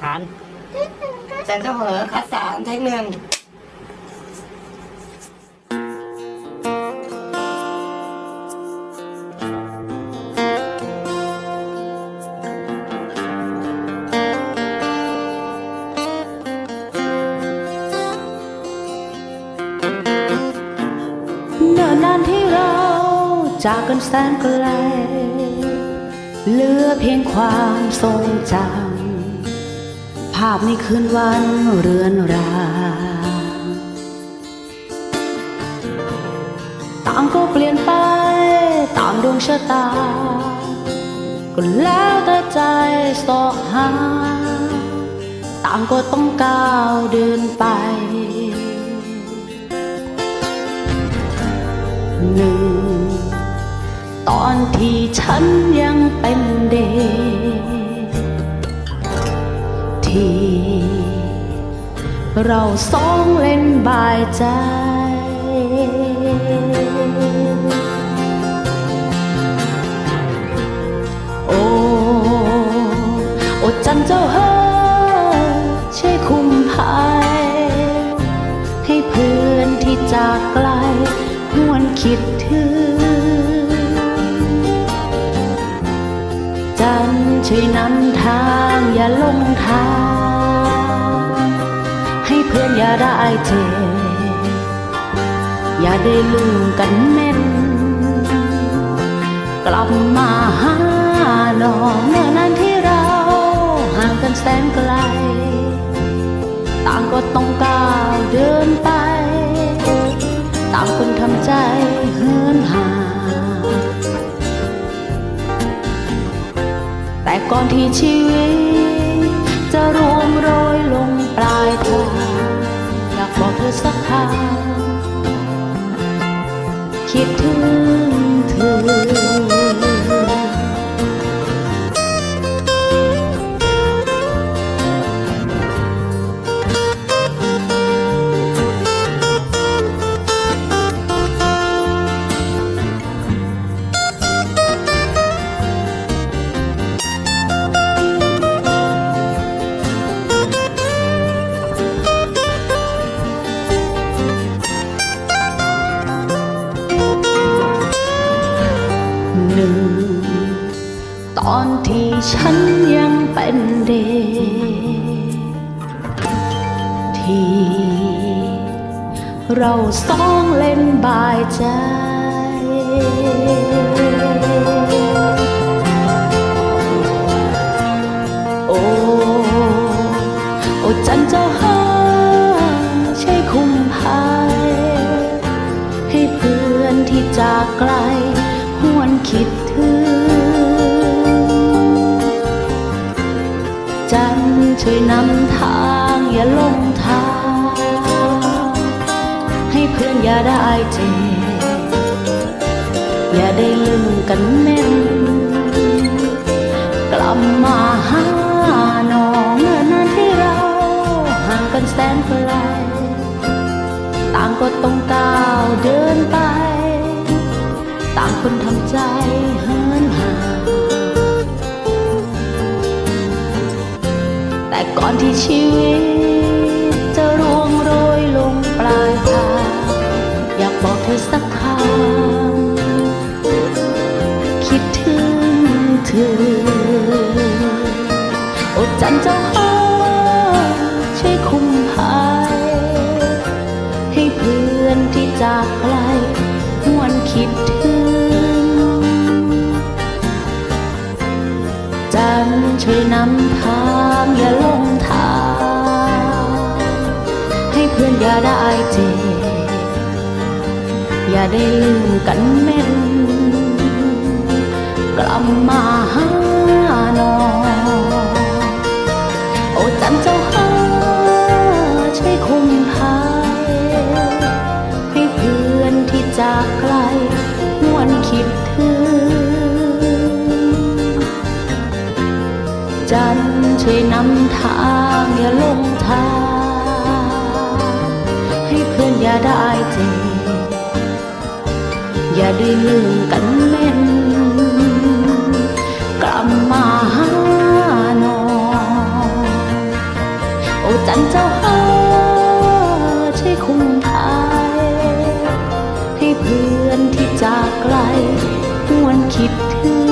ขานจันทร์เหอคัดสามเทคหนึ่งเนิ่นนานที่เราจากกันแสนไกลเหลือเพียงความทรงจำภาพในคืนวันเรือนรางต่างก็เปลี่ยนไปตามดวงชะตา ก็แล้วแต่ใจสอกหา ต่างก็ต้องก้าวเดินไปหนึ่งตอนที่ฉันยังเป็นเด็ก ที เราสองเล่นบายใจ โอ้โอ้จันเจ้าเฮ้ช่วยคุ้มภัย ให้เพื่อนที่จากไกลหวนคิดถึง ช่วยนำทางอย่าลงทาง ให้เพื่อนอย่าได้เจ็บอย่าได้ลืมกันแม่น กลับมาหาน้องเมื่อนั้นที่เราห่างกันแสนไกล ต่างก็ต้องก้าวเดินไป ต่างคนทำใจเหินห่าง ก่อนที่ชีวิต จะร่วงโรยลงปลายทางอยากบอกเธอสักคำคิดถึง หนึ่ง ตอนที่ฉันยังเป็นเด็ก ที่ เราสองเล่นบายใจ โอ้ โอ้จันเจ้าห้าช่คุ้มภัยให้เพื่อนที่จากไกล คิดถึง จันช่วยนำทางอย่าลงทาง ให้เพื่อนอย่าได้เจ็บอย่าได้ลืมกันแม่น กลับมาหา อนที่ชีวิตจะร่วงโรยลงปลายทาง อยากบอกเธอสักคำคิดถึงเธอโอ้จันเจ้าห้าช่วยคุ้มภัยให้เพื่อนที่จากไกลหวนคิดถึงจันช่วยนำทางอย่าลง เพื่อนอย่าได้เจ็บอย่าได้ลืมกันแม่น กลับมาหาน้องโอ้จันเจ้าห้าช่วยคุ้มภัยให้เพื่อนที่จากไกลหวนคิดถึง จันช่วยนำทางอย่าลงทาง อย่าได้เจ็บอย่าได้ลืมกันแม่นกลับมาหาน้องจันเจ้าหาช่วยคุ้มภัยให้เพื่อนที่จากไกลหวนคิดถึง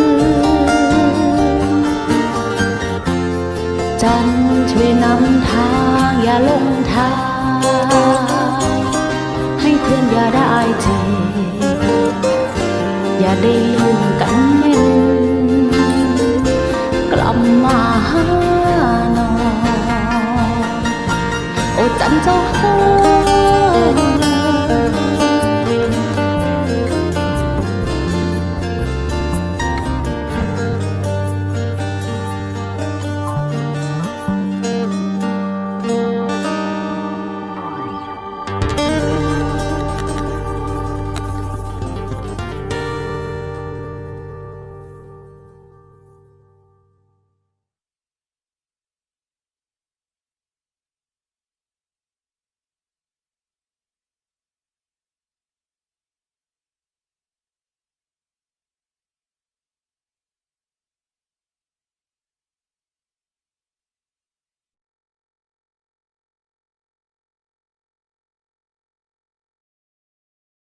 จันช่วยนำทางอย่าหลงทาง อย่าได้เจออย่าได้ลืมกันเล่นกลับมาหานอนโอ้จันเจ้าหา